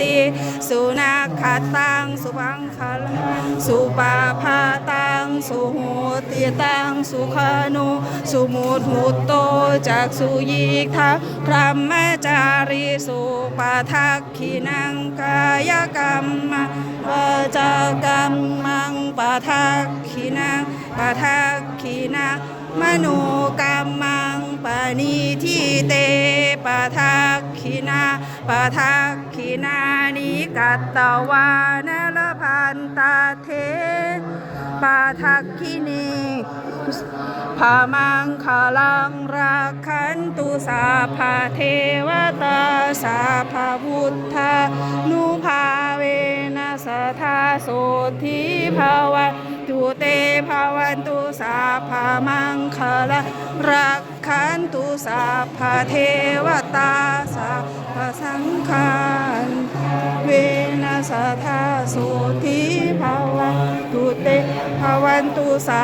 ติสุนัขขตังสุบังคลังสุปาพาตังสุหูติตังสุขนุสุมุตหุตโตจากสุยิกทักพรหมจารีสุปาทักขินังกายกรรมังวาจากรรมังปาทักขินังปาทักขินังมโนกรรมังปณิทิเต ปาทักขินานิกัตตวานลพันตาเทปาทักขินีพามังคาลังรักขันตุสาภาเทวตาสาภาพุทธานุภาเวนัสทาโสทิภาวันตุเตภาวันตุสาภามังคลังรักขันตุสาภาเทวตาสา สัทาสุทิภาวันตุเตภาวันตุสา